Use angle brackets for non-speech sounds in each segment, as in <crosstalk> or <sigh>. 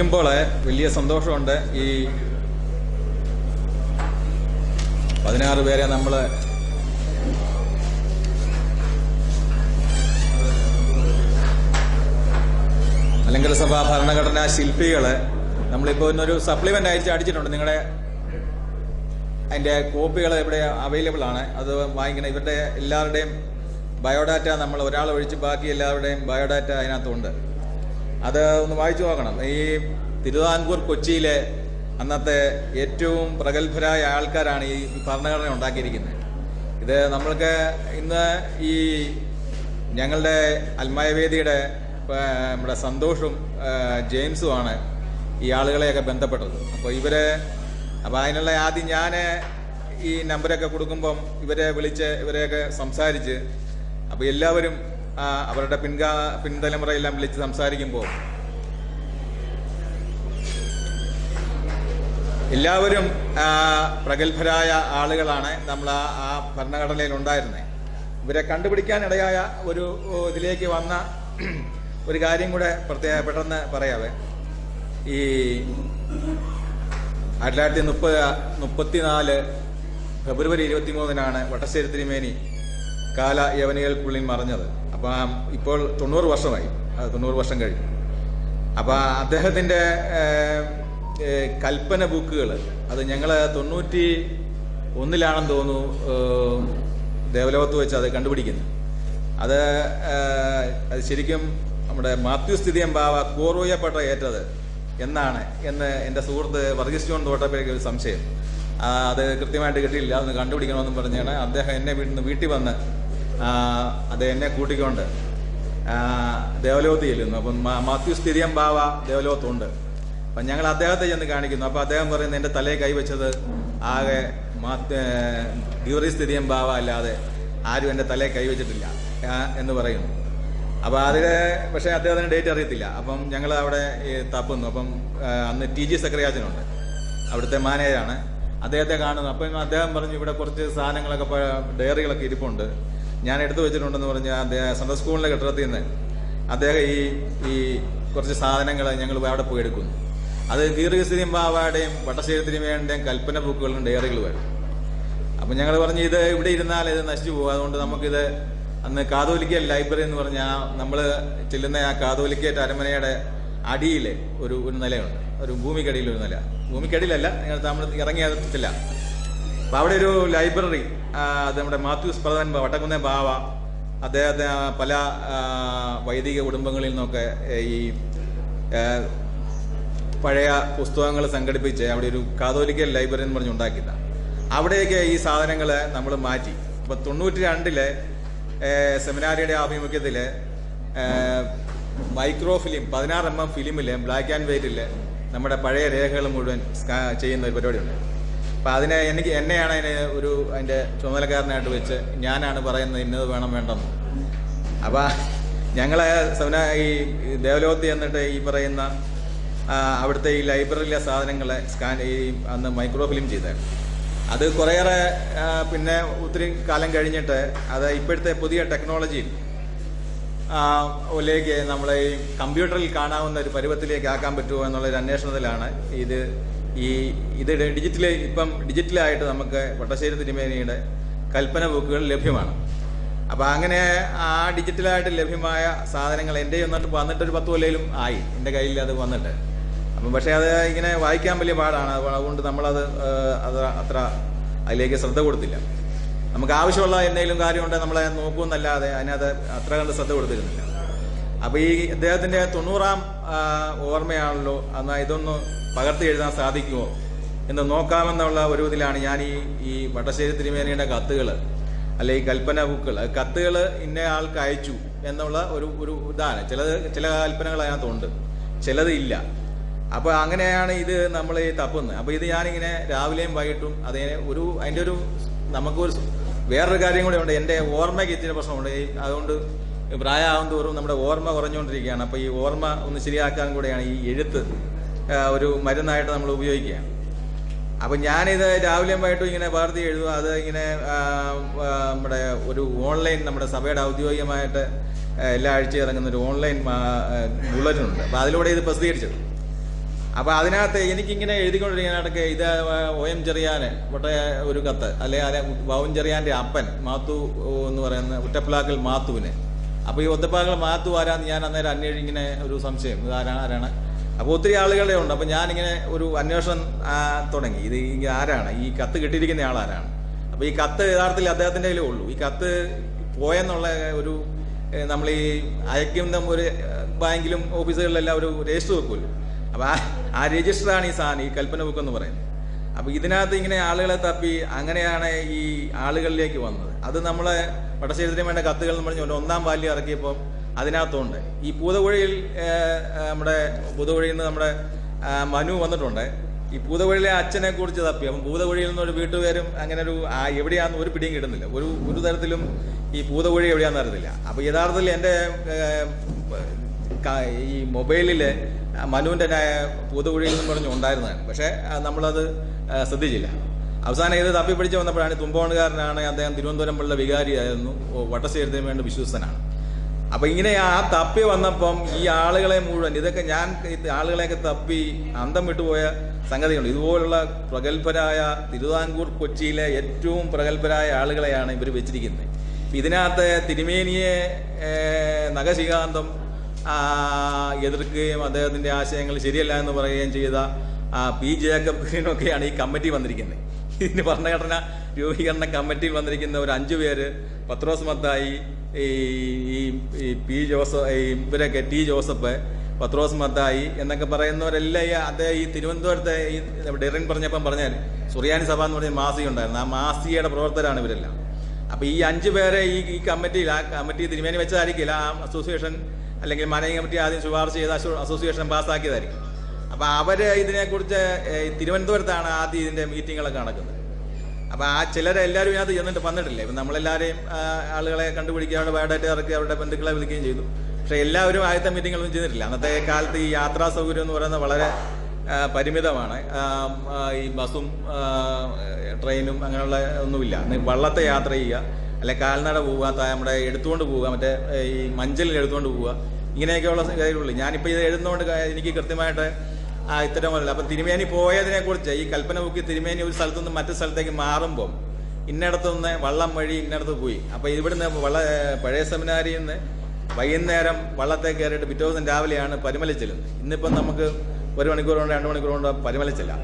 ഇവിടെ നിൽക്കുമ്പോൾ വലിയ സന്തോഷമുണ്ട്. ഈ പതിനാറ് പേരെ നമ്മൾ അല്ലെങ്കിൽ സഭ ഭരണഘടനാ ശില്പികൾ നമ്മളിപ്പോൾ ഇന്നൊരു സപ്ലിമെന്റ് അയച്ച് അടിച്ചിട്ടുണ്ട്. നിങ്ങളുടെ അതിന്റെ കോപ്പികൾ ഇവിടെ അവൈലബിൾ ആണ്. അത് വാങ്ങിക്കണം ഇവരുടെ എല്ലാവരുടെയും ബയോഡാറ്റ നമ്മൾ ഒരാൾ ഒഴിച്ച് ബാക്കി എല്ലാവരുടെയും ബയോഡാറ്റ അതിനകത്തുണ്ട്. അത് ഒന്ന് വായിച്ചു നോക്കണം. ഈ തിരുവിതാംകൂർ കൊച്ചിയിലെ അന്നത്തെ ഏറ്റവും പ്രഗത്ഭരായ ആൾക്കാരാണ് ഈ ഭരണഘടന ഉണ്ടാക്കിയിരിക്കുന്നത്. ഇത് നമ്മൾക്ക് ഇന്ന് ഈ ഞങ്ങളുടെ അൽമായവേദിയുടെ നമ്മുടെ സന്തോഷും ജെയിംസുമാണ് ഈ ആളുകളെയൊക്കെ ബന്ധപ്പെട്ടത്. അപ്പോൾ ഇവർ അപ്പോൾ അതിനുള്ള ആദ്യം ഞാൻ ഈ നമ്പരൊക്കെ കൊടുക്കുമ്പം ഇവരെ വിളിച്ച് ഇവരെയൊക്കെ സംസാരിച്ച് അപ്പോൾ എല്ലാവരും അവരുടെ പിൻകാ പിൻതലമുറയെല്ലാം വിളിച്ച് സംസാരിക്കുമ്പോൾ എല്ലാവരും പ്രഗത്ഭരായ ആളുകളാണ് നമ്മൾ ആ ആ ഭരണഘടനയിൽ ഉണ്ടായിരുന്നത് ഇവരെ കണ്ടുപിടിക്കാൻ ഇടയായ ഒരു ഇതിലേക്ക് വന്ന ഒരു കാര്യം കൂടെ പ്രത്യേക പെട്ടെന്ന് പറയാവേ. ഈ ആയിരത്തി തൊള്ളായിരത്തി മുപ്പത് മുപ്പത്തിനാല് ഫെബ്രുവരി ഇരുപത്തി മൂന്നിനാണ് വട്ടശ്ശേരി തിരുമേനി കാല യവനികൾക്കുള്ളിൽ മറഞ്ഞത്. അപ്പം ഇപ്പോൾ തൊണ്ണൂറ് വർഷമായി. തൊണ്ണൂറ് വർഷം കഴിഞ്ഞു. അപ്പോൾ ഏഹ്, കൽപ്പന ബുക്കുകൾ അത് ഞങ്ങൾ തൊണ്ണൂറ്റി ഒന്നിലാണെന്ന് തോന്നുന്നു ദേവലോകത്ത് വെച്ച് അത് കണ്ടുപിടിക്കുന്നത് അത് അത് ശരിക്കും നമ്മുടെ മാത്യു സ്ഥിതിയം ബാവ കോറോയപ്പെട്ട ഏറ്റത് എന്നാണ് എന്ന് എന്റെ സുഹൃത്ത് വർഗീസ് ജോൺ തോട്ടപ്പേക്ക് ഒരു സംശയം. അത് കൃത്യമായിട്ട് കിട്ടിയില്ല അതൊന്ന് കണ്ടുപിടിക്കണമെന്നും പറഞ്ഞാണ് അദ്ദേഹം എന്നെ വീട്ടിൽ വീട്ടിൽ വന്ന് അത് എന്നെ കൂട്ടിക്കൊണ്ട് ദേവലോകത്ത് ചെല്ലുന്നു അപ്പം മാത്യു സ്ഥിരം ബാവ ദേവലോകത്തുണ്ട്. അപ്പം ഞങ്ങൾ അദ്ദേഹത്തെ ചെന്ന് കാണിക്കുന്നു. അപ്പം അദ്ദേഹം പറയുന്നത് എന്റെ തലയിൽ കൈവച്ചത് ആകെ ഗ്യൂറി സ്ഥിതിയും ബാവ അല്ലാതെ ആരും എന്റെ തലയിൽ കൈവച്ചിട്ടില്ല എന്ന് പറയുന്നു. അപ്പോൾ അതിൽ പക്ഷേ അദ്ദേഹത്തിന് ഡേറ്റ് അറിയത്തില്ല. അപ്പം ഞങ്ങൾ അവിടെ തപ്പുന്നു. അപ്പം അന്ന് ടി ജി സെക്രയാജനുണ്ട് അവിടുത്തെ മാനേജറാണ്. അദ്ദേഹത്തെ കാണുന്നു. അപ്പം അദ്ദേഹം പറഞ്ഞു ഇവിടെ കുറച്ച് സാധനങ്ങളൊക്കെ ഡയറികളൊക്കെ ഇരിപ്പുണ്ട്. ഞാൻ എടുത്തു വെച്ചിട്ടുണ്ടെന്ന് പറഞ്ഞാൽ അദ്ദേഹം സെൻട്രൽ സ്കൂളിലെ കെട്ടിടത്തിൽ നിന്ന് അദ്ദേഹം ഈ ഈ കുറച്ച് സാധനങ്ങൾ ഞങ്ങൾ അവിടെ പോയി എടുക്കുന്നു. അത് ദീർഘസ്ഥിതിയും ബാബയുടെയും വട്ടശ്ശേരി തിരുമേന്റെയും കൽപ്പന ബുക്കുകളും ഡയറികൾ വരും. അപ്പം ഞങ്ങൾ പറഞ്ഞു ഇത് ഇവിടെ ഇരുന്നാൽ ഇത് നശിച്ചു പോകും. അതുകൊണ്ട് നമുക്കിത് അന്ന് കാതോലിക്ക ലൈബ്രറി എന്ന് പറഞ്ഞാൽ നമ്മൾ ചെല്ലുന്ന ആ കാതോലിക്കേറ്റ് അരമനയുടെ അടിയിൽ ഒരു ഒരു നിലയുണ്ട്. ഒരു ഭൂമിക്കടിയിൽ ഒരു നില. ഭൂമിക്കടിയിലല്ല ഞങ്ങൾ നമ്മൾ ഇറങ്ങിയതില്ല അപ്പം അവിടെ ഒരു ലൈബ്രറി നമ്മുടെ മാത്യൂസ് പ്രധാൻ വട്ടകുന്ന ബാവ അദ്ദേഹത്തെ പല വൈദിക കുടുംബങ്ങളിൽ നിന്നൊക്കെ ഈ പഴയ പുസ്തകങ്ങൾ സംഘടിപ്പിച്ച് അവിടെ ഒരു കാതോലിക്കൽ ലൈബ്രറി എന്ന് പറഞ്ഞ് ഉണ്ടാക്കില്ല അവിടേക്ക് ഈ സാധനങ്ങൾ നമ്മൾ മാറ്റി. ഇപ്പൊ തൊണ്ണൂറ്റി രണ്ടിലെ സെമിനാരിയുടെ ആഭിമുഖ്യത്തിൽ മൈക്രോ ഫിലിം പതിനാറ് എം എം ഫിലിമിൽ ബ്ലാക്ക് ആൻഡ് വൈറ്റിൽ നമ്മുടെ പഴയ രേഖകൾ മുഴുവൻ ചെയ്യുന്ന ഒരു പരിപാടിയുണ്ട്. അപ്പൊ അതിനെ എനിക്ക് എന്നെയാണ് അതിന് ഒരു അതിന്റെ ചുമതലക്കാരനായിട്ട് വെച്ച് ഞാനാണ് പറയുന്നത് ഇന്നത് വേണം വേണ്ടെന്ന്. അപ്പൊ ഞങ്ങളെ സവന ഈ ദേവലോകത്ത് എന്നിട്ട് ഈ പറയുന്ന അവിടുത്തെ ഈ ലൈബ്രറിയിലെ സാധനങ്ങളെ സ്കാൻ ഈ അന്ന് മൈക്രോ ഫിലിം ചെയ്തായിരുന്നു അത് കുറേയേറെ പിന്നെ ഒത്തിരി കാലം കഴിഞ്ഞിട്ട് അത് ഇപ്പോഴത്തെ പുതിയ ടെക്നോളജിയിൽ ലേക്ക് നമ്മളെ ഈ കമ്പ്യൂട്ടറിൽ കാണാവുന്ന ഒരു പരുവത്തിലേക്ക് ആക്കാൻ പറ്റുമോ എന്നുള്ളൊരു അന്വേഷണത്തിലാണ് ഇത് ഈ ഇത് ഡിജിറ്റൽ ഇപ്പം ഡിജിറ്റലായിട്ട് നമുക്ക് വട്ടശ്ശേരി തിരുമേനിയുടെ കൽപ്പന ബുക്കുകൾ ലഭ്യമാണ്. അപ്പോൾ അങ്ങനെ ആ ഡിജിറ്റലായിട്ട് ലഭ്യമായ സാധനങ്ങൾ എന്റെ വന്നിട്ട് വന്നിട്ട് ഒരു പത്ത് കൊല്ലയിലും ആയി. എന്റെ കയ്യിൽ അത് വന്നിട്ട്. അപ്പം പക്ഷേ അത് ഇങ്ങനെ വായിക്കാൻ വലിയ പാടാണ്. അതുകൊണ്ട് നമ്മളത് അത് അത്ര അതിലേക്ക് ശ്രദ്ധ കൊടുത്തില്ല. നമുക്ക് ആവശ്യമുള്ള എന്തെങ്കിലും കാര്യമുണ്ടെങ്കിൽ നമ്മളെ നോക്കുമെന്നല്ലാതെ അതിനകത്ത് അത്ര കണ്ട് ശ്രദ്ധ കൊടുത്തിരുന്നില്ല. അപ്പൊ ഈ അദ്ദേഹത്തിന്റെ തൊണ്ണൂറാം ഓർമ്മയാണല്ലോ. എന്നാ ഇതൊന്ന് പകർത്തി എഴുതാൻ സാധിക്കുമോ എന്ന് നോക്കാമെന്നുള്ള ഒരു ഇതിലാണ് ഞാൻ ഈ ഈ വട്ടശ്ശേരി തിരുമേനിയുടെ കത്തുകൾ അല്ലെ ഈ കൽപ്പന ബുക്കുകൾ കത്തുകൾ ഇന്ന ആൾക്ക് അയച്ചു എന്നുള്ള ഒരു ഒരു ഇതാണ്. ചിലത് ചില കൽപ്പനകൾ അതിനകത്തുണ്ട്. ചിലത് ഇല്ല. അപ്പൊ അങ്ങനെയാണ് ഇത് നമ്മൾ തപ്പുന്നത്. അപ്പൊ ഇത് ഞാനിങ്ങനെ രാവിലെയും വൈകിട്ടും അതിനെ ഒരു അതിന്റെ ഒരു നമുക്കൊരു വേറൊരു കാര്യം കൂടെ ഉണ്ട്. എന്റെ ഓർമ്മയ്ക്ക് ഇത്തിരി പ്രശ്നമുണ്ട്. അതുകൊണ്ട് പ്രായമാകും തോറും നമ്മുടെ ഓർമ്മ കുറഞ്ഞുകൊണ്ടിരിക്കുകയാണ്. അപ്പോൾ ഈ ഓർമ്മ ഒന്ന് ശരിയാക്കാൻ കൂടെയാണ് ഈ എഴുത്ത് ഒരു മരുന്നായിട്ട് നമ്മൾ ഉപയോഗിക്കുകയാണ്. അപ്പം ഞാനിത് രാവിലെയും ഇങ്ങനെ വാർത്ത എഴുതുക അത് ഇങ്ങനെ നമ്മുടെ ഒരു ഓൺലൈൻ നമ്മുടെ സഭയുടെ ഔദ്യോഗികമായിട്ട് എല്ലാ ആഴ്ചയും ഇറങ്ങുന്ന ഒരു ഓൺലൈൻ ബുള്ളറ്റിനുണ്ട്. അപ്പം അതിലൂടെ ഇത് പ്രസിദ്ധീകരിച്ചത്. അപ്പോൾ അതിനകത്ത് എനിക്കിങ്ങനെ എഴുതിക്കൊണ്ടിരിക്കാനൊക്കെ ഇത് ഒ എം ചെറിയാന് ഒട്ടേ ഒരു കത്ത് അല്ലെ അല്ലെ ബാബുൻ ചെറിയാന്റെ അപ്പൻ മാത്തു എന്ന് പറയുന്ന ഉറ്റപ്പിലാക്കൽ മാത്തുവിന്. അപ്പോൾ ഈ ഒറ്റപ്പാക്കൽ മാത്തു ആരാന്ന് ഞാൻ അന്നേരം അന്വേഷിച്ച് ഇങ്ങനെ ഒരു സംശയം. ഇത് ആരാ ആരാണ്? അപ്പോൾ ഒത്തിരി ആളുകളെ ഉണ്ട്. അപ്പോൾ ഞാനിങ്ങനെ ഒരു അന്വേഷണം തുടങ്ങി. ഇത് ആരാണ്? ഈ കത്ത് കിട്ടിയിരിക്കുന്ന ആൾ ആളാരാണ്? അപ്പോൾ ഈ കത്ത് യഥാർത്ഥത്തിൽ അദ്ദേഹത്തിന്റെ കയ്യിലേ ഉള്ളൂ. ഈ കത്ത് പോയെന്നുള്ള ഒരു നമ്മൾ ഈ അയക്കുന്ന ഒരു ബാങ്കിലും ഓഫീസുകളിലെല്ലാം ഒരു രജിസ്റ്റർ വെക്കുമല്ലോ. അപ്പോൾ ആ രജിസ്റ്ററാണ് ഈ സാധനം ഈ കൽപ്പന ബുക്ക് എന്ന് പറയുന്നത്. അപ്പോൾ ഇതിനകത്ത് ഇങ്ങനെ ആളുകളെ തപ്പി അങ്ങനെയാണ് ഈ ആളുകളിലേക്ക് വന്നത്. അത് നമ്മളെ വടശ്ശേരിത്തിന് വേണ്ട കത്തുകൾ എന്ന് പറഞ്ഞ ഒന്നാം ബാല്യം ഇറക്കിയപ്പോൾ അതിനകത്തുണ്ട്. ഈ പൂതകുഴിയിൽ നമ്മുടെ പൂതകുഴിയിൽ നിന്ന് നമ്മുടെ മനു വന്നിട്ടുണ്ട്. ഈ പൂതകുഴിയിലെ അച്ഛനെ കുറിച്ച് തപ്പി. അപ്പം പൂതകുഴിയിൽ നിന്ന് ഒരു വീട്ടുപേരും അങ്ങനെ ഒരു എവിടെയാന്ന് ഒരു പിടിയും കിട്ടുന്നില്ല. ഒരു ഒരു തരത്തിലും ഈ പൂതകുഴി എവിടെയാന്ന് അറിയത്തില്ല. അപ്പോൾ യഥാർത്ഥത്തിൽ എന്റെ ഈ മൊബൈലിൽ മനുവിന്റെ പൂതുകുഴിയിൽ നിന്ന് പറഞ്ഞു ഉണ്ടായിരുന്നതാണ്. പക്ഷേ നമ്മളത് ശ്രദ്ധിച്ചില്ല. അവസാനം ഇത് തപ്പിപ്പിടിച്ച് വന്നപ്പോഴാണ് തുമ്പോണുകാരനാണ് അദ്ദേഹം തിരുവനന്തപുരം പിള്ള വികാരിയായിരുന്നു. വട്ടശ്ശേരത്തിന് വേണ്ടി വിശ്വസ്തനാണ്. അപ്പൊ ഇങ്ങനെ ആ തപ്പി വന്നപ്പം ഈ ആളുകളെ മുഴുവൻ ഇതൊക്കെ ഞാൻ ആളുകളെയൊക്കെ തപ്പി അന്തം വിട്ടുപോയ സംഗതിയുണ്ട് ഇതുപോലുള്ള പ്രഗത്ഭരായ തിരുവിതാംകൂർ കൊച്ചിയിലെ ഏറ്റവും പ്രഗത്ഭരായ ആളുകളെയാണ് ഇവർ വെച്ചിരിക്കുന്നത്. ഇതിനകത്ത് തിരുമേനിയെ നഖശികാന്തം എതിർക്കുകയും അദ്ദേഹത്തിന്റെ ആശയങ്ങൾ ശരിയല്ല എന്ന് പറയുകയും ചെയ്ത പി. ജേക്കബ് ഗ്രീനൊക്കെയാണ് ഈ കമ്മിറ്റി വന്നിരിക്കുന്നത്. ഇതിന് ഭരണഘടന രൂപീകരണ കമ്മിറ്റിയിൽ വന്നിരിക്കുന്ന ഒരു അഞ്ചു പേര് പത്രോസ് മത്തായി ഈ ഈ- പി. ജോസഫ് ഇവരൊക്കെ ടി. ജോസഫ് പത്രോസ് മത്തായി എന്നൊക്കെ പറയുന്നവരെല്ലാം ഈ അദ്ദേഹം ഈ തിരുവനന്തപുരത്തെ ഈ ഡെറിൻ പറഞ്ഞപ്പം പറഞ്ഞാൽ സുറിയാനി സഭ എന്ന് പറഞ്ഞ മാസിക ഉണ്ടായിരുന്നു. ആ മാസികയുടെ പ്രവർത്തകരാണ് ഇവരെല്ലാം. അപ്പൊ ഈ അഞ്ചു പേരെ ഈ ഈ കമ്മിറ്റിയിൽ ആ കമ്മിറ്റി തിരുമേനി വെച്ചതായിരിക്കില്ല. ആ അസോസിയേഷൻ അല്ലെങ്കിൽ മാനേജിംഗ് കമ്മിറ്റി ആദ്യം ശുപാർശ ചെയ്ത അസോസിയേഷൻ പാസ്സാക്കിയതായിരിക്കും. അപ്പൊ അവർ ഇതിനെക്കുറിച്ച് തിരുവനന്തപുരത്താണ് ആദ്യം ഇതിന്റെ മീറ്റിങ്ങുകളൊക്കെ നടക്കുന്നത്. അപ്പൊ ആ ചിലരെ എല്ലാവരും ഇതിനകത്ത് ചെന്നിട്ട് വന്നിട്ടില്ല? ഇപ്പം നമ്മളെല്ലാവരെയും ആളുകളെ കണ്ടുപിടിക്കുക അവരുടെ ബയോഡാറ്റ ഇറക്കി അവരുടെ ബന്ധുക്കളെ വിളിക്കുകയും ചെയ്തു. പക്ഷെ എല്ലാവരും ആദ്യത്തെ മീറ്റിങ്ങുകളൊന്നും ചെയ്തിട്ടില്ല. അന്നത്തെ കാലത്ത് ഈ യാത്രാ സൗകര്യം എന്ന് പറയുന്നത് വളരെ പരിമിതമാണ്. ഈ ബസ്സും ട്രെയിനും അങ്ങനെയുള്ള ഒന്നുമില്ല. വള്ളത്തെ യാത്ര ചെയ്യുക. അല്ലെ കാൽനട പോവുക നമ്മുടെ എടുത്തുകൊണ്ട് പോവുക മറ്റേ ഈ മഞ്ചലിൽ എടുത്തുകൊണ്ട് പോവുക ഇങ്ങനെയൊക്കെയുള്ള കാര്യങ്ങളുള്ളൂ ഞാനിപ്പോൾ ഇത് എഴുതുന്നതുകൊണ്ട് എനിക്ക് കൃത്യമായിട്ട് ആ ഇത്തരമല്ല അപ്പം തിരുമേനി പോയതിനെ കുറിച്ച് ഈ കൽപ്പന ബുക്കി തിരുമേനി ഒരു സ്ഥലത്തുനിന്ന് മറ്റു സ്ഥലത്തേക്ക് മാറുമ്പോൾ ഇന്നടത്തുനിന്ന് വള്ളം വഴി ഇന്നടത്ത് പോയി. അപ്പോൾ ഇവിടുന്ന് വള്ള പഴയ സെമിനാരിയിൽ നിന്ന് വൈകുന്നേരം വള്ളത്തെ കയറിയിട്ട് പിറ്റേ ദിവസം രാവിലെയാണ് പരിമല ചെല്ലുന്നത് ഇന്നിപ്പം നമുക്ക് ഒരു മണിക്കൂർ കൊണ്ട് രണ്ട് മണിക്കൂർ കൊണ്ട് പരിമല ചെല്ലാം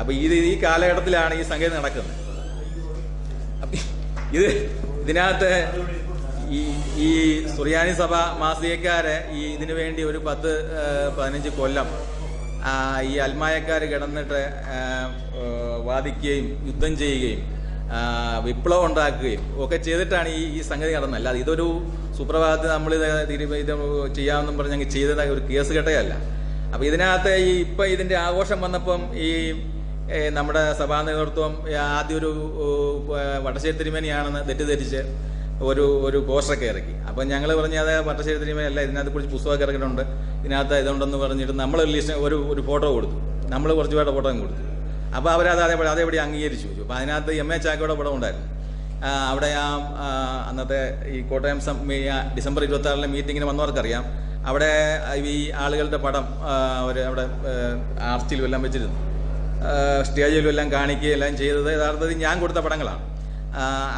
അപ്പോൾ ഇത് ഈ കാലഘട്ടത്തിലാണ് ഈ സംഗതി നടക്കുന്നത്. ഇത് ഇതിനകത്ത് ഈ ഈ സുറിയാനി സഭ മാസികക്കാര് ഈ ഇതിനു വേണ്ടി ഒരു പത്ത് പതിനഞ്ച് കൊല്ലം ഈ അൽമായക്കാർ കിടന്നിട്ട് വാദിക്കുകയും യുദ്ധം ചെയ്യുകയും വിപ്ലവം ഉണ്ടാക്കുകയും ഒക്കെ ചെയ്തിട്ടാണ് ഈ ഈ സംഗതി നടന്നത്. അല്ലാതെ ഇതൊരു സുപ്രഭാതത്തിൽ നമ്മൾ ഇത് ഇത് ചെയ്യാമെന്നും പറഞ്ഞ് അങ്ങ് ചെയ്തത് ഒരു കേസ് കെട്ടയല്ല അപ്പം ഇതിനകത്ത് ഈ ഇപ്പം ഇതിന്റെ ആഘോഷം വന്നപ്പം ഈ നമ്മുടെ സഭാ നേതൃത്വം ആദ്യം ഒരു വട്ടശ്ശേരി തിരുമേനിയാണെന്ന് തെറ്റിദ്ധരിച്ച് ഒരു ഒരു പോസ്റ്ററൊക്കെ ഇറക്കി. അപ്പം ഞങ്ങൾ പറഞ്ഞ അത് തിരുമേനി അല്ല ഇതിനകത്ത് കുറിച്ച് പുസ്തകമൊക്കെ ഇറക്കിയിട്ടുണ്ട്. ഇതിനകത്ത് ഇതുണ്ടെന്ന് പറഞ്ഞിട്ട് നമ്മൾ ലിസ്റ്റ് ഒരു ഒരു ഫോട്ടോ കൊടുത്തു. നമ്മൾ കുറച്ച് പേരുടെ ഫോട്ടോ കൊടുത്തു. അപ്പോൾ അവരത് അതേപോലെ അതേപടി അംഗീകരിച്ചു. വെച്ചു അപ്പോൾ അതിനകത്ത് എം എ ചാക്കോയുടെ പടം ഉണ്ടായിരുന്നു. അവിടെ ആ അന്നത്തെ ഈ കോട്ടയം ഡിസംബർ ഇരുപത്തി ആറിലെ മീറ്റിങ്ങിന് വന്നവർക്കറിയാം. അവിടെ ഈ ആളുകളുടെ പടം അവർ അവിടെ ആർച്ചിലും എല്ലാം വെച്ചിരുന്നു. സ്റ്റേജിലും എല്ലാം കാണിക്കുകയും എല്ലാം ചെയ്തത് യഥാർത്ഥത്തിൽ ഞാൻ കൊടുത്ത പടങ്ങളാണ്.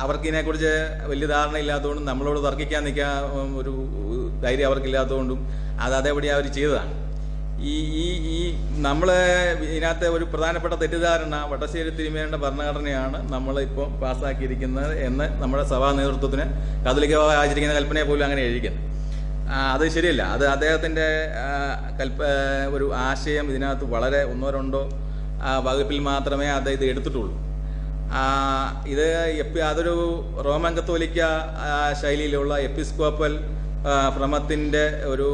അവർക്ക് ഇതിനെക്കുറിച്ച് വലിയ ധാരണ ഇല്ലാത്തതുകൊണ്ടും നമ്മളോട് തർക്കിക്കാൻ നിൽക്കാൻ ഒരു ധൈര്യം അവർക്കില്ലാത്തതുകൊണ്ടും അത് അതേപടി അവർ ചെയ്തതാണ്. ഈ ഈ ഈ നമ്മൾ ഇതിനകത്തെ ഒരു പ്രധാനപ്പെട്ട തെറ്റിദ്ധാരണ വട്ടശ്ശേരി തിരുമേണ്ട ഭരണഘടനയാണ് നമ്മളിപ്പോൾ പാസ്സാക്കിയിരിക്കുന്നത് എന്ന് നമ്മുടെ സഭാ നേതൃത്വത്തിന് കാതോലിക്ക ബാബ ആചരിക്കുന്ന കൽപ്പനയെ പോലും അങ്ങനെ എഴുതിക്കുന്നത് അത് ശരിയല്ല. അത് അദ്ദേഹത്തിന്റെ കൽപ്പ ഒരു ആശയം ഇതിനകത്ത് വളരെ ഒന്നോ രണ്ടോ വകുപ്പിൽ മാത്രമേ അത് ഇത് എടുത്തിട്ടുള്ളൂ ഇത് അതൊരു റോമൻ കത്തോലിക്ക ശൈലിയിലുള്ള എപ്പിസ്കോപ്പൽ ഭ്രമത്തിന്റെ ഒരു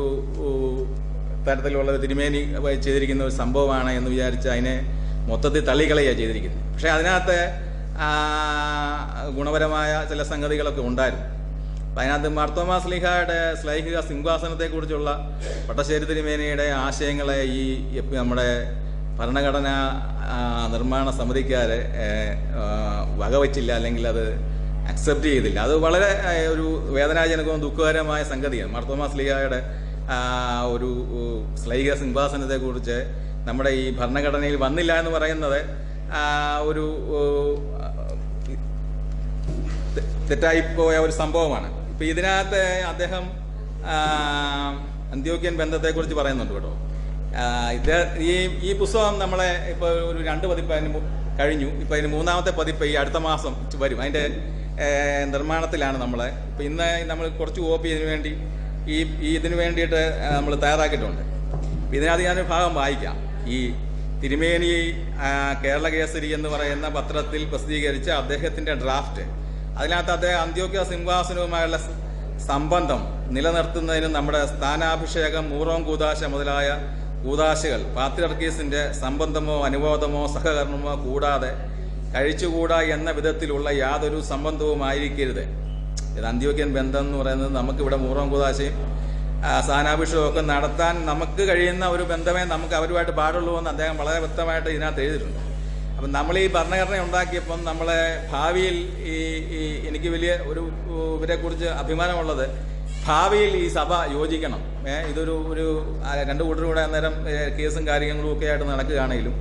തരത്തിലുള്ള തിരുമേനി ചെയ്തിരിക്കുന്ന ഒരു സംഭവമാണ് എന്ന് വിചാരിച്ച് അതിനെ മൊത്തത്തിൽ തള്ളിക്കളയുകയാണ് ചെയ്തിരിക്കുന്നത്. പക്ഷേ അതിനകത്ത് ഗുണപരമായ ചില സംഗതികളൊക്കെ ഉണ്ടായിരുന്നു. അപ്പം അതിനകത്ത് മർത്തോമാ സ്ലിഹയുടെ സ്ലൈഹിക സിംഹാസനത്തെക്കുറിച്ചുള്ള പട്ടശ്ശേരി തിരുമേനിയുടെ ആശയങ്ങളെ ഈ നമ്മുടെ ഭരണഘടന നിർമ്മാണ സമിതിക്കാർ വകവച്ചില്ല അല്ലെങ്കിൽ അത് അക്സെപ്റ്റ് ചെയ്തില്ല. അത് വളരെ ഒരു വേദനാജനകവും ദുഃഖകരമായ സംഗതിയാണ്. മാർത്തോമാ സ്ലിഹയുടെ ഒരു ഉ, സിംഹാസനത്തെ കുറിച്ച് നമ്മുടെ ഈ ഭരണഘടനയിൽ വന്നില്ല എന്ന് പറയുന്നത് ഒരു തെറ്റായിപ്പോയ ഒരു സംഭവമാണ്. ഇപ്പൊ ഇതിനകത്ത് അദ്ദേഹം അന്ത്യോക്യൻ ബന്ധത്തെ കുറിച്ച് പറയുന്നുണ്ട് കേട്ടോ. ഇത് ഈ ഈ പുസ്തകം നമ്മളെ ഇപ്പോൾ ഒരു രണ്ട് പതിപ്പ് അതിന് കഴിഞ്ഞു. ഇപ്പൊ അതിന് മൂന്നാമത്തെ പതിപ്പ് ഈ അടുത്ത മാസം വരും. അതിന്റെ നിർമ്മാണത്തിലാണ് നമ്മളെ. ഇപ്പൊ ഇന്ന് നമ്മൾ കുറച്ച് കോപ്പി ഇതിനു വേണ്ടി ഈ ഈ ഇതിനു വേണ്ടിയിട്ട് നമ്മൾ തയ്യാറാക്കിയിട്ടുണ്ട്. ഇതിനകത്ത് ഞാനൊരു ഭാഗം വായിക്കാം. ഈ തിരുമേനി കേരള കേസരി എന്ന് പറയുന്ന പത്രത്തിൽ പ്രസിദ്ധീകരിച്ച അദ്ദേഹത്തിന്റെ ഡ്രാഫ്റ്റ്. അതിനകത്ത് അദ്ദേഹം അന്ത്യോക്യ സിംഹാസനവുമായുള്ള സംബന്ധം നിലനിർത്തുന്നതിന് നമ്മുടെ സ്ഥാനാഭിഷേകം മൂറോം കൂതാശ മുതലായ കൂതാശകൾ പാത്രിയർക്കീസിന്റെ സംബന്ധമോ അനുവാദമോ സഹകരണമോ കൂടാതെ കഴിച്ചുകൂടാ എന്ന വിധത്തിലുള്ള യാതൊരു സംബന്ധവുമായിരിക്കരുത്. ഇത് അന്ത്യോക്യൻ ബന്ധം എന്ന് പറയുന്നത് നമുക്കിവിടെ മൂറം കൂതാശയും സ്ഥാനാഭിഷേകമൊക്കെ നടത്താൻ നമുക്ക് കഴിയുന്ന ഒരു ബന്ധമേ നമുക്ക് അവരുമായിട്ട് പാടുള്ളൂ എന്ന് അദ്ദേഹം വളരെ വ്യക്തമായിട്ട് ഇതിനകത്ത് എഴുതിയിട്ടുണ്ട്. അപ്പം നമ്മൾ ഈ ഭരണഘടന ഉണ്ടാക്കിയപ്പം നമ്മളെ ഭാവിയിൽ ഈ എനിക്ക് വലിയ ഒരു ഇവരെക്കുറിച്ച് അഭിമാനമുള്ളത് ഭാവിയിൽ ഈ സഭ യോജിക്കണം. ഇതൊരു ഒരു രണ്ടു കൂട്ടരും കൂടെ അന്നേരം കേസും കാര്യങ്ങളും ഒക്കെ ആയിട്ട് നടക്കുകയാണെങ്കിലും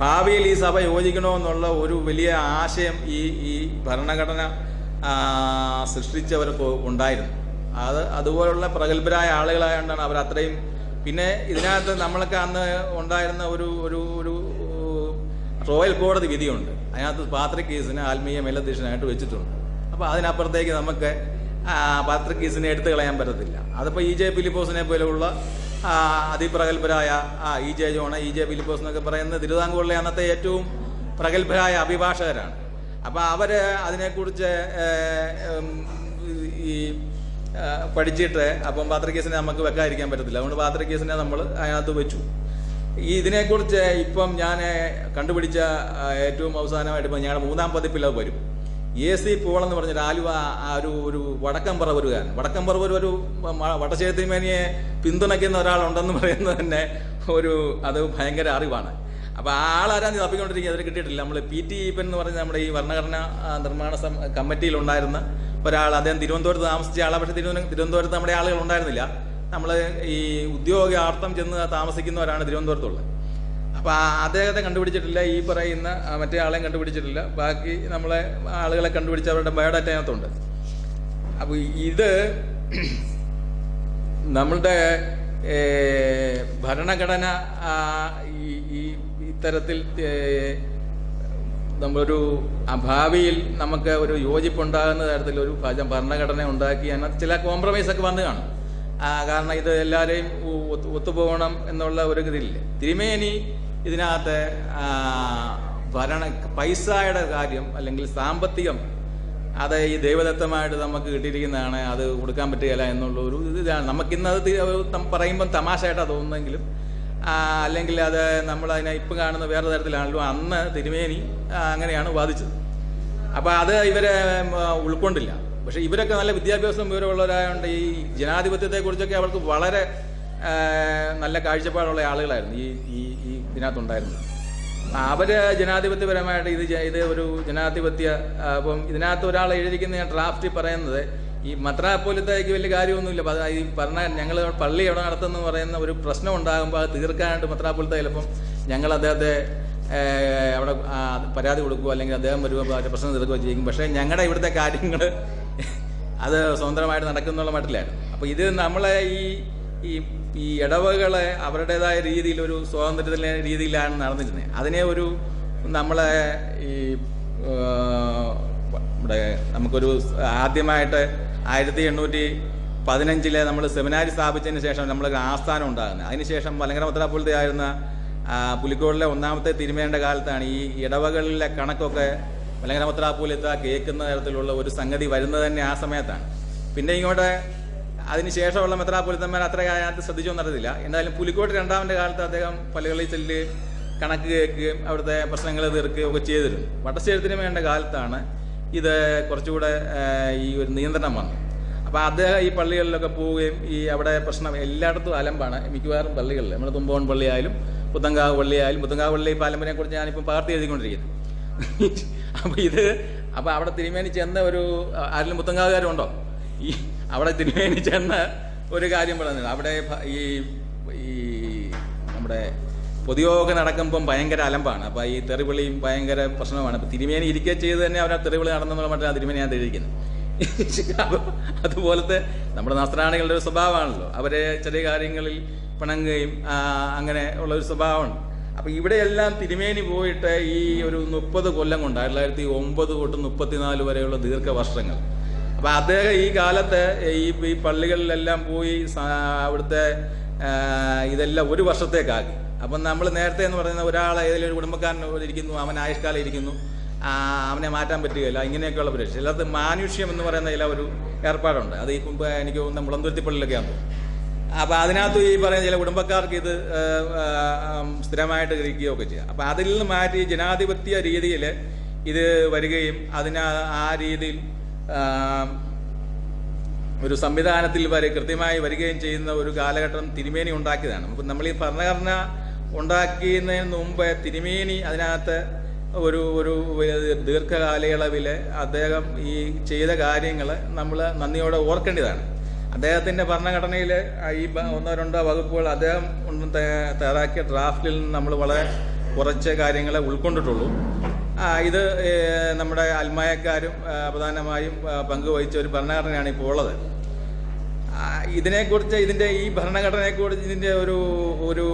ഭാവിയിൽ ഈ സഭ യോജിക്കണമെന്നുള്ള ഒരു വലിയ ആശയം ഈ ഈ ഭരണഘടന സൃഷ്ടിച്ചവർക്ക് ഉണ്ടായിരുന്നു. അത് അതുപോലുള്ള പ്രഗത്ഭരായ ആളുകളായതുകൊണ്ടാണ് അവർ അത്രയും പിന്നെ ഇതിനകത്ത് നമ്മളൊക്കെ അന്ന് ഉണ്ടായിരുന്ന ഒരു ഒരു ഒരു റോയൽ കോടതി വിധിയുണ്ട്. അതിനകത്ത് പാത്രി കേസിനെ ആത്മീയ മേലധ്യക്ഷനായിട്ട് വെച്ചിട്ടുണ്ട്. അപ്പോൾ അതിനപ്പുറത്തേക്ക് നമുക്ക് ആ, പാത്രിക് കേസിനെ എടുത്തു കളയാൻ പറ്റത്തില്ല. അതിപ്പോൾ ഇ ജെ ഫിലിപ്പോസിനെ പോലെയുള്ള അതിപ്രഗത്ഭരായ ഇ ജെ ജോണ ഇ ജെ ഫിലിപ്പോസ് എന്നൊക്കെ പറയുന്ന തിരുവിതാംകൂറിലെ അന്നത്തെ ഏറ്റവും പ്രഗത്ഭരായ അഭിഭാഷകരാണ്. അപ്പോൾ അവർ അതിനെക്കുറിച്ച് ഈ പഠിച്ചിട്ട് അപ്പം പാത്രക്കേസിനെ നമുക്ക് വെക്കാതിരിക്കാൻ പറ്റത്തില്ല. അതുകൊണ്ട് പാത്രക്കേസിനെ നമ്മൾ അതിനകത്ത് വെച്ചു. ഈ ഇതിനെക്കുറിച്ച് ഇപ്പം ഞാൻ കണ്ടുപിടിച്ച ഏറ്റവും അവസാനമായിട്ട് ഇപ്പം ഞങ്ങളുടെ മൂന്നാം പതിപ്പിൽ അത് വരും. എ സി പോൾ എന്ന് പറഞ്ഞൊരു ആലുവ ആ ഒരു ഒരു വടക്കം പറവരുകാരൻ വടക്കം പറവൂർ ഒരു മ- മേനിയെ പിന്തുണയ്ക്കുന്ന ഒരാളുണ്ടെന്ന് പറയുന്നത് തന്നെ ഒരു അത് ഭയങ്കര അറിവാണ്. അപ്പൊ ആ ആളാരാന്ന് തപ്പിക്കൊണ്ടിരിക്കുക അതിന് കിട്ടിയിട്ടില്ല. നമ്മൾ പി ടി ഈപ്പൻ എന്ന് പറഞ്ഞ നമ്മുടെ ഈ ഭരണഘടന നിർമ്മാണ കമ്മിറ്റിയിൽ ഉണ്ടായിരുന്ന ഒരാൾ അദ്ദേഹം തിരുവനന്തപുരത്ത് താമസിച്ച ആളാണ് പക്ഷെ തിരുവനന്തപുരം തിരുവനന്തപുരത്ത് നമ്മുടെ ആളുകൾ ഉണ്ടായിരുന്നില്ല. നമ്മൾ ഈ ഉദ്യോഗാർത്ഥം ചെന്ന് താമസിക്കുന്നവരാണ് തിരുവനന്തപുരത്തുള്ളത്. അപ്പൊ ആ അദ്ദേഹത്തെ കണ്ടുപിടിച്ചിട്ടില്ല ഈ പറയുന്ന മറ്റേ ആളെയും കണ്ടുപിടിച്ചിട്ടില്ല. ബാക്കി നമ്മളെ ആളുകളെ കണ്ടുപിടിച്ച അവരുടെ ബയോഡാറ്റ അതിനകത്തുണ്ട് അപ്പോൾ ഇത് നമ്മളുടെ ഭരണഘടന ഈ ഇത്തരത്തിൽ നമ്മളൊരു അഭാവിയിൽ ഭാവിയിൽ നമുക്ക് ഒരു യോജിപ്പുണ്ടാകുന്ന തരത്തിൽ ഒരു ഭരണഘടന ഉണ്ടാക്കി അതിനകത്ത് ചില കോംപ്രമൈസ് ഒക്കെ വന്നു കാണും. കാരണം ഇത് എല്ലാവരെയും ഒത്തുപോകണം എന്നുള്ള ഒരു ഇതില്ല തിരുമേനി ഇതിനകത്ത് ഭരണ പൈസയുടെ കാര്യം അല്ലെങ്കിൽ സാമ്പത്തികം അത് ഈ ദൈവദത്തമായിട്ട് നമുക്ക് കിട്ടിയിരിക്കുന്നതാണ് അത് കൊടുക്കാൻ പറ്റുകയില്ല എന്നുള്ള ഒരു ഇതാണ്. നമുക്കിന്നത് തി- ത- പറയുമ്പം തമാശയായിട്ടാണ് തോന്നുന്നെങ്കിലും അല്ലെങ്കിൽ അത് നമ്മൾ അതിനെ ഇപ്പം കാണുന്ന വേറെ തരത്തിലാണല്ലോ അന്ന് തിരുമേനി അങ്ങനെയാണ് വാദിച്ചത്. അപ്പം അത് ഇവരെ ഉൾക്കൊണ്ടില്ല. പക്ഷെ ഇവരൊക്കെ നല്ല വിദ്യാഭ്യാസം വിവരമുള്ളവരായതുകൊണ്ട് ഈ ജനാധിപത്യത്തെക്കുറിച്ചൊക്കെ അവർക്ക് വളരെ നല്ല കാഴ്ചപ്പാടുള്ള ആളുകളായിരുന്നു. ഈ ഈ ഇതിനകത്തുണ്ടായിരുന്നത് അവർ ജനാധിപത്യപരമായിട്ട് ഇത് ഇത് ഒരു ജനാധിപത്യ അപ്പം ഇതിനകത്ത് ഒരാൾ എഴുതിക്കുന്ന ഡ്രാഫ്റ്റ് പറയുന്നത് ഈ മദ്രാപോലത്തേക്ക് വലിയ കാര്യമൊന്നുമില്ല. ഈ പറഞ്ഞ ഞങ്ങൾ പള്ളി എവിടെ നടത്തുന്നു പറയുന്ന ഒരു പ്രശ്നം ഉണ്ടാകുമ്പോൾ അത് തീർക്കാനായിട്ട് മദ്രാപോലത്തെ ചിലപ്പം ഞങ്ങൾ അദ്ദേഹത്തെ അവിടെ പരാതി കൊടുക്കുകയോ അല്ലെങ്കിൽ അദ്ദേഹം വരുമ്പോൾ അവരുടെ പ്രശ്നം തീർക്കുകയോ ചെയ്യും. പക്ഷേ ഞങ്ങളുടെ ഇവിടുത്തെ കാര്യങ്ങൾ അത് സ്വതന്ത്രമായിട്ട് നടക്കുന്നുള്ള മട്ടിലായിരുന്നു അപ്പോൾ ഇത് നമ്മളെ ഈ ഈ ഈ ഇടവകളെ അവരുടേതായ രീതിയിൽ ഒരു സ്വാതന്ത്ര്യത്തിലെ രീതിയിലാണ് നടന്നിരുന്നത്. അതിനെ ഒരു നമ്മളെ ഈ നമ്മുടെ നമുക്കൊരു ആദ്യമായിട്ട് ആയിരത്തി എണ്ണൂറ്റി പതിനഞ്ചിലെ നമ്മൾ സെമിനാരി സ്ഥാപിച്ചതിന് ശേഷം നമ്മൾ ആസ്ഥാനം ഉണ്ടാകുന്നത്. അതിനുശേഷം മലങ്കര മുദ്രാപുലത്തെ ആയിരുന്ന പുലിക്കോടിലെ ഒന്നാമത്തെ തിരുമേണ്ട കാലത്താണ് ഈ ഇടവകളിലെ കണക്കൊക്കെ മലങ്കര മുദ്രാപൂലത്ത കേൾക്കുന്ന തരത്തിലുള്ള ഒരു സംഗതി വരുന്നത് തന്നെ ആ സമയത്താണ്. പിന്നെ ഇങ്ങോട്ട് അതിനുശേഷമുള്ള മെത്രാപൊലിത്തന്മാർ അത്ര അതിനകത്ത് ശ്രദ്ധിച്ചു നടത്തില്ല എന്തായാലും പുലിക്കോട്ട് രണ്ടാമത്തെ കാലത്ത് അദ്ദേഹം പള്ളികളിൽ ചെല്ല് കണക്ക് കേൾക്കുകയും അവിടുത്തെ പ്രശ്നങ്ങൾ തീർക്കുകയും ഒക്കെ ചെയ്തിരുന്നു. വട്ടശ്ശേരത്തിന് വേണ്ട കാലത്താണ് ഇത് കുറച്ചുകൂടെ ഈ ഒരു നിയന്ത്രണം വന്നത്. അപ്പോൾ അദ്ദേഹം ഈ പള്ളികളിലൊക്കെ പോവുകയും ഈ അവിടെ പ്രശ്നം എല്ലായിടത്തും അലമ്പാണ്. മിക്കവാറും പള്ളികളിൽ നമ്മുടെ തുമ്പോൺ പള്ളിയായാലും പുത്തങ്കാവ് പള്ളിയായാലും പുത്തങ്കാവ് പള്ളി പാലമ്പനെ കുറിച്ച് ഞാനിപ്പം പകർത്തി എഴുതിക്കൊണ്ടിരിക്കുന്നു. <laughs> അപ്പോൾ ഇത് അപ്പോൾ അവിടെ തിരുമേനി ചെന്ന ഒരു ആരെങ്കിലും പുത്തങ്കാവുകാരുണ്ടോ? ഈ അവിടെ തിരുമേനി ചെന്ന് ഒരു കാര്യം പറഞ്ഞു അവിടെ ഈ ഈ നമ്മുടെ പൊതുയോഗം നടക്കുമ്പം ഭയങ്കര അലമ്പാണ്. അപ്പോൾ ഈ തെറിവിളിയും ഭയങ്കര പ്രശ്നമാണ് അപ്പോൾ തിരുമേനി ഇരിക്കുക ചെയ്ത് തന്നെ അവരാ തെറിവിളി നടന്നെന്നുള്ള മറ്റേ ആ തിരുമേനി ഞാൻ തെളിയിക്കുന്നത് അതുപോലത്തെ നമ്മുടെ നസ്രാണികളുടെ ഒരു സ്വഭാവമാണല്ലോ. അവരെ ചെറിയ കാര്യങ്ങളിൽ പിണങ്ങുകയും അങ്ങനെ ഉള്ള ഒരു സ്വഭാവമാണ് അപ്പോൾ ഇവിടെയെല്ലാം തിരുമേനി പോയിട്ട് ഈ ഒരു മുപ്പത് കൊല്ലം കൊണ്ട് തൊള്ളായിരത്തി ഒമ്പത് തൊട്ട് മുപ്പത്തിനാല് വരെയുള്ള ദീർഘവർഷങ്ങൾ അപ്പോൾ അദ്ദേഹം ഈ കാലത്ത് ഈ ഈ പള്ളികളിലെല്ലാം പോയി അവിടുത്തെ ഇതെല്ലാം ഒരു വർഷത്തേക്കാക്കി. അപ്പം നമ്മൾ നേരത്തെ എന്ന് പറയുന്ന ഒരാൾ ഏതെങ്കിലും ഒരു കുടുംബക്കാരൻ ഇരിക്കുന്നു അവൻ ആയുഷ്കാലം ഇരിക്കുന്നു അവനെ മാറ്റാൻ പറ്റുകയില്ല ഇങ്ങനെയൊക്കെയുള്ള പരീക്ഷ അല്ലാതെ മാനുഷ്യം എന്ന് പറയുന്ന ചില ഒരു ഏർപ്പാടുണ്ട്. അത് ഈ എനിക്ക് തോന്നുന്ന മുളന്തുരുത്തി പള്ളിയിലൊക്കെ അപ്പോൾ അതിനകത്ത് ഈ പറയുന്ന ചില കുടുംബക്കാർക്ക് ഇത് സ്ഥിരമായിട്ട് ഇരിക്കുകയൊക്കെ ചെയ്യാം. അപ്പോൾ അതിൽ നിന്ന് മാറ്റി ജനാധിപത്യ രീതിയിൽ ഇത് വരികയും അതിന് ആ രീതിയിൽ ഒരു സംവിധാനത്തിൽ വരെ കൃത്യമായി വരികയും ചെയ്യുന്ന ഒരു കാലഘട്ടം തിരുമേനി ഉണ്ടാക്കിയതാണ്. നമുക്ക് നമ്മൾ ഈ ഭരണഘടന ഉണ്ടാക്കുന്നതിന് മുമ്പ് തിരുമേനി അതിനകത്ത് ഒരു ഒരു ദീർഘകാലയളവിൽ അദ്ദേഹം ഈ ചെയ്ത കാര്യങ്ങൾ നമ്മൾ നന്ദിയോടെ ഓർക്കേണ്ടതാണ്. അദ്ദേഹത്തിന്റെ ഭരണഘടനയിൽ ഈ ഒന്നോ രണ്ടോ വകുപ്പുകൾ അദ്ദേഹം തയ്യാറാക്കിയ ഡ്രാഫ്റ്റിൽ നിന്ന് നമ്മൾ വളരെ കുറച്ച് കാര്യങ്ങളെ ഉൾക്കൊണ്ടിട്ടുള്ളൂ. ഇത് നമ്മുടെ അൽമായക്കാരും പ്രധാനമായും പങ്കുവഹിച്ച ഒരു ഭരണഘടനയാണ് ഇപ്പോൾ ഉള്ളത്. ഇതിനെക്കുറിച്ച് ഇതിന്റെ ഈ ഭരണഘടനയെക്കുറിച്ച് ഇതിന്റെ ഒരു ഒരു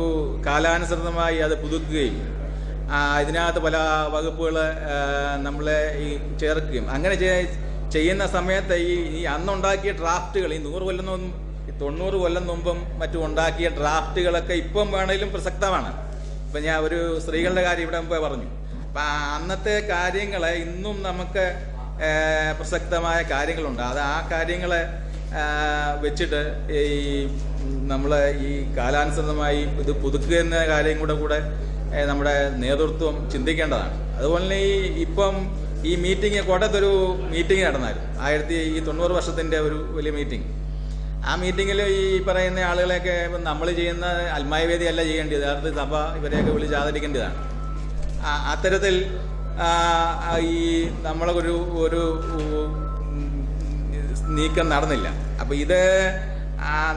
കാലാനുസൃതമായി അത് പുതുക്കുകയും ഇതിനകത്ത് പല വകുപ്പുകൾ നമ്മളെ ഈ ചേർക്കുകയും അങ്ങനെ ചെയ്യുന്ന സമയത്ത് ഈ ഈ അന്നുണ്ടാക്കിയ ഡ്രാഫ്റ്റുകൾ ഈ നൂറ് കൊല്ലം തൊണ്ണൂറ് കൊല്ലം മുമ്പും മറ്റും ഉണ്ടാക്കിയ ഡ്രാഫ്റ്റുകളൊക്കെ ഇപ്പം വേണേലും പ്രസക്തമാണ്. ഇപ്പം ഞാൻ ഒരു സ്ത്രീകളുടെ കാര്യം ഇവിടെ മുമ്പേ പറഞ്ഞു. അപ്പം അന്നത്തെ കാര്യങ്ങളെ ഇന്നും നമുക്ക് പ്രസക്തമായ കാര്യങ്ങളുണ്ട്. അത് ആ കാര്യങ്ങളെ വെച്ചിട്ട് ഈ നമ്മൾ ഈ കാലാനുസൃതമായി ഇത് പുതുക്കുക എന്ന കാര്യം കൂടെ കൂടെ നമ്മുടെ നേതൃത്വം ചിന്തിക്കേണ്ടതാണ്. അതുപോലെ തന്നെ ഈ ഇപ്പം ഈ മീറ്റിംഗ് കോട്ടയത്തൊരു മീറ്റിംഗ് നടന്നായിരുന്നു. ആയിരത്തി ഈ തൊണ്ണൂറ് വർഷത്തിന്റെ ഒരു വലിയ മീറ്റിംഗ്. ആ മീറ്റിങ്ങിൽ ഈ പറയുന്ന ആളുകളെയൊക്കെ നമ്മൾ ചെയ്യുന്ന അൽമായവേദി അല്ല ചെയ്യേണ്ടത്. യഥാർത്ഥ സഭ ഇവരെയൊക്കെ വിളിച്ച് ആദരിക്കേണ്ടതാണ്. അത്തരത്തിൽ ഈ നമ്മളെ ഒരു ഒരു നീക്കം നടന്നില്ല. അപ്പൊ ഇത്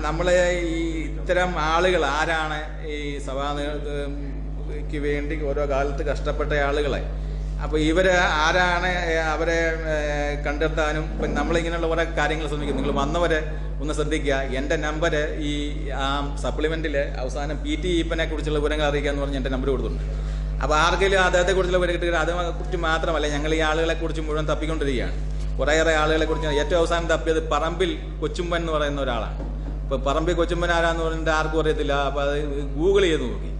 നമ്മളെ ഈ ഇത്തരം ആളുകൾ ആരാണ് ഈ സഭാ നേതൃത്വക്ക് വേണ്ടി ഓരോ കാലത്ത് കഷ്ടപ്പെട്ട ആളുകളെ? അപ്പൊ ഇവർ ആരാണ് അവരെ കണ്ടെത്താനും ഇപ്പം നമ്മളിങ്ങനെയുള്ള ഓരോ കാര്യങ്ങൾ ശ്രമിക്കും. നിങ്ങൾ വന്നവരെ ഒന്ന് ശ്രദ്ധിക്കുക. എന്റെ നമ്പർ ഈ ആ സപ്ലിമെന്റിലെ അവസാനം പി ടി ഈപ്പനെ കുറിച്ചുള്ള വിവരങ്ങൾ അറിയിക്കുക എന്ന് പറഞ്ഞ് എന്റെ നമ്പർ കൊടുത്തിട്ടുണ്ട്. അപ്പോൾ ആർക്കെങ്കിലും അദ്ദേഹത്തെ കുറിച്ചുള്ള വിവരം കിട്ടുക അതേ കുറിച്ച് മാത്രമല്ല ഞങ്ങൾ ഈ ആളുകളെ കുറിച്ച് മുഴുവൻ തപ്പിക്കൊണ്ടിരിക്കുകയാണ്. കുറേയേറെ ആളുകളെ കുറിച്ച് ഏറ്റവും അവസാനം തപ്പിയത് പറമ്പിൽ കൊച്ചുമ്പൻ എന്ന് പറയുന്ന ഒരാളാണ്. ഇപ്പോൾ പറമ്പിൽ കൊച്ചുമ്പൻ ആരാന്ന് പറഞ്ഞിട്ട് ആർക്കും അറിയത്തില്ല. അപ്പോൾ അത് ഗൂഗിൾ ചെയ്ത് നോക്കി.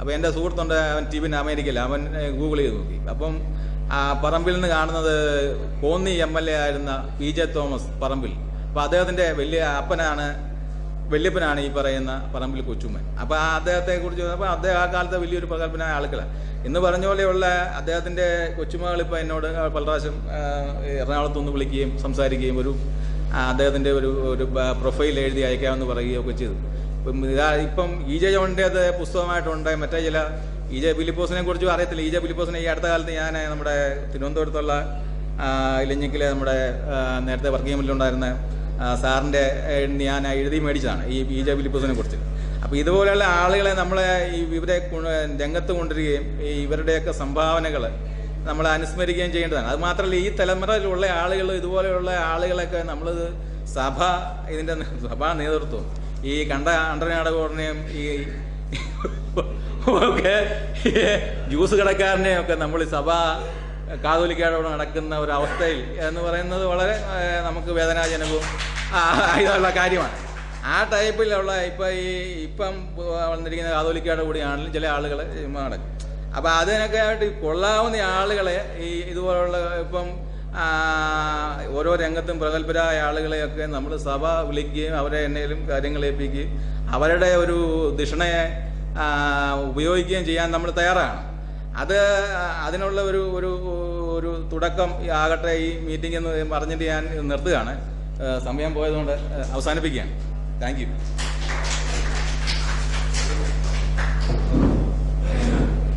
അപ്പോൾ എന്റെ സുഹൃത്തുണ്ട് അവൻ ടിവിൻ അമേരിക്കയിൽ അവൻ ഗൂഗിൾ ചെയ്ത് നോക്കി. അപ്പം ആ പറമ്പിൽ നിന്ന് കാണുന്നത് കോന്നി എം എൽ എ ആയിരുന്ന പി ജെ തോമസ് പറമ്പിൽ. അപ്പോൾ അദ്ദേഹത്തിന്റെ വലിയ അപ്പനാണ് വല്യപ്പനാണ് ഈ പറയുന്ന പറമ്പിൽ കൊച്ചുമ്മൻ അപ്പോൾ ആ അദ്ദേഹത്തെ കുറിച്ച് അപ്പോൾ അദ്ദേഹം ആ കാലത്തെ വലിയൊരു പ്രഗത്ഭനായ ആളുകളാണ് എന്ന് പറഞ്ഞ പോലെയുള്ള അദ്ദേഹത്തിന്റെ കൊച്ചുമകൾ ഇപ്പോൾ എന്നോട് പല പ്രാവശ്യം എറണാകുളത്ത് നിന്ന് വിളിക്കുകയും സംസാരിക്കുകയും ഒരു അദ്ദേഹത്തിന്റെ ഒരു ഒരു പ്രൊഫൈൽ എഴുതി അയക്കാമെന്ന് പറയുകയൊക്കെ ചെയ്തു. ഇപ്പം ഇപ്പം ഇ ജെ ജോണിന്റെ പുസ്തകമായിട്ടുണ്ട് മറ്റേ ചില ഇ ജെ ബിലിപ്പോസിനെ കുറിച്ചും അറിയത്തില്ല. ഇ ജെ ബിലിപ്പോസിനെ ഈ അടുത്ത കാലത്ത് ഞാൻ നമ്മുടെ തിരുവനന്തപുരത്തുള്ള ഇലഞ്ഞിക്കിലെ നമ്മുടെ നേരത്തെ വർഗീയ മില്ലുണ്ടായിരുന്ന ആ, സാറിന്റെ ഞാൻ എഴുതി മേടിച്ചതാണ് ഈ ബി ജെ ഫിലിപ്പോസിനെ കുറിച്ച്. അപ്പോൾ ഇതുപോലെയുള്ള ആളുകളെ നമ്മളെ ഇവരെ രംഗത്ത് കൊണ്ടുവരികയും ഇവരുടെയൊക്കെ സംഭാവനകൾ നമ്മൾ അനുസ്മരിക്കുകയും ചെയ്യേണ്ടതാണ്. അതുമാത്രമല്ല ഈ തലമുറയിലുള്ള ആളുകൾ ഇതുപോലെയുള്ള ആളുകളൊക്കെ നമ്മൾ സഭ ഇതിന്റെ സഭാ നേതൃത്വം ഈ കണ്ട അണ്ടനാടകോടനെയും ഈ ഒക്കെ ജ്യൂസ് കടക്കാരനെയും ഒക്കെ നമ്മൾ സഭ കാതോലിക്കാരോട് നടക്കുന്ന ഒരു അവസ്ഥയിൽ എന്ന് പറയുന്നത് വളരെ നമുക്ക് വേദനാജനകവും ഇതുള്ള കാര്യമാണ്. ആ ടൈപ്പിലുള്ള ഇപ്പം ഈ ഇപ്പം വന്നിരിക്കുന്ന കാതോലിക്കയുടെ കൂടിയാണെങ്കിലും ചില ആളുകൾ നടക്കും. അപ്പം അതിനൊക്കെ ആയിട്ട് കൊള്ളാവുന്ന ആളുകളെ ഈ ഇതുപോലുള്ള ഇപ്പം ഓരോ രംഗത്തും പ്രഗത്ഭരായ ആളുകളെയൊക്കെ നമ്മൾ സഭ വിളിക്കുകയും അവരെ എന്നേലും കാര്യങ്ങൾ ഏൽപ്പിക്കുകയും അവരുടെ ഒരു ദിഷണയെ ഉപയോഗിക്കുകയും ചെയ്യാൻ നമ്മൾ തയ്യാറാണ്. അത് അതിനുള്ള ഒരു ഒരു ഒരു തുടക്കം ആകട്ടെ ഈ മീറ്റിംഗ് എന്ന് പറഞ്ഞിട്ട് ഞാൻ നിർത്തുകയാണ്. സമയം പോയതുകൊണ്ട് അവസാനിപ്പിക്കുകയാണ്. താങ്ക്